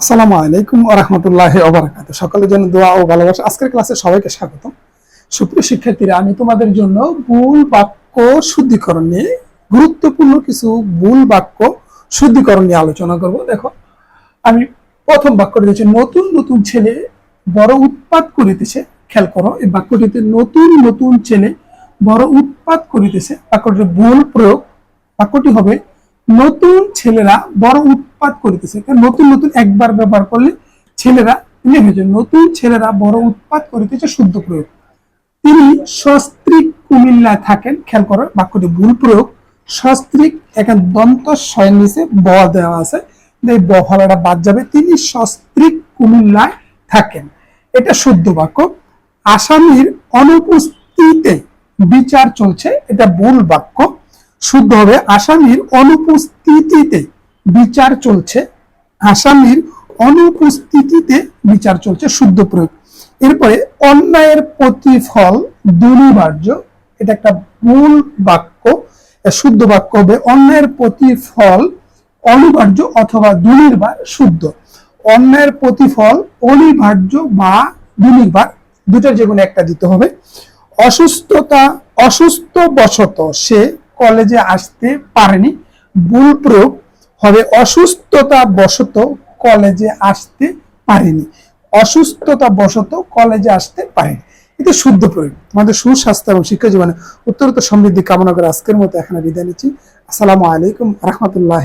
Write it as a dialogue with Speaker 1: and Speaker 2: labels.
Speaker 1: আসসালামু আলাইকুম রহমতুল্লাহ ওবরাকাত সকলের জন্য দোয়া ও ভালোবাসা। আজকের ক্লাসে সবাইকে স্বাগত সুপ্রিয় শিক্ষার্থীরা, আমি তোমাদের জন্য ভুল বাক্য শুদ্ধিকরণ নিয়ে গুরুত্বপূর্ণ কিছু ভুল বাক্য শুদ্ধিকরণ নিয়ে আলোচনা করব। দেখো, আমি প্রথম বাক্যটি দিয়েছি নতুন নতুন ছেলে বড় উৎপাত করিতেছে। খেয়াল করো, এই বাক্যটিতে নতুন নতুন ছেলে বড় উৎপাত করিতেছে। বাক্যটির ভুল প্রয়োগ, বাক্যটি হবে নতুন ছেলেরা বড় উৎপাত করিতেছে। নতুন নতুন একবার ব্যবহার করলে ছেলেরা লিখেছে নতুন ছেলেরা বড় উৎপাত করিতেছে শুদ্ধ প্রয়োগ। তিনি সস্ত্রিক কুমিল্লায় থাকেন, খেয়াল করো, বাক্যটি ভুল প্রয়োগ। সস্ত্রিক এখানে দন্ত স্বয়ের নিচে ব দেওয়া আছে। এই ব ফলাটা বাদ যাবে। তিনি সস্ত্রিক কুমিল্লায় থাকেন। এটা শুদ্ধ বাক্য। আসামির অনুপস্থিতিতে বিচার চলছে। এটা ভুল বাক্য। শুদ্ধ হবে। আসামির অনুপস্থিতিতে বিচার চলছে। আসামির অনুপস্থিতিতে বিচার চলছে শুদ্ধ প্রয়োগ। এরপরে অন্যায়ের প্রতিফল দুর্নিবার্য। এটা একটা ভুল বাক্য। শুদ্ধ বাক্য হবে। অন্যায়ের প্রতিফল অনিবার্য অথবা দুর্নির্বার শুদ্ধ। অন্যায়ের প্রতিফল অনিবার্য বা দুর্নির্বার দুটার যে একটা দিতে হবে। অসুস্থতা অসুস্থ বশত সে কলেজে আসতে পারেনি। ভুল হবে অসুস্থতা বশত কলেজে আসতে পারেনি। অসুস্থতা বশত কলেজে আসতে পারেনি। এটা শুদ্ধ প্রয়োগ। তোমাদের সুস্বাস্থ্য এবং শিক্ষা জীবনে উত্তরোত্তর সমৃদ্ধি কামনা করে আজকের মতো এখানে বিদায় নিচ্ছি। আসসালামু আলাইকুম রহমতুল্লাহ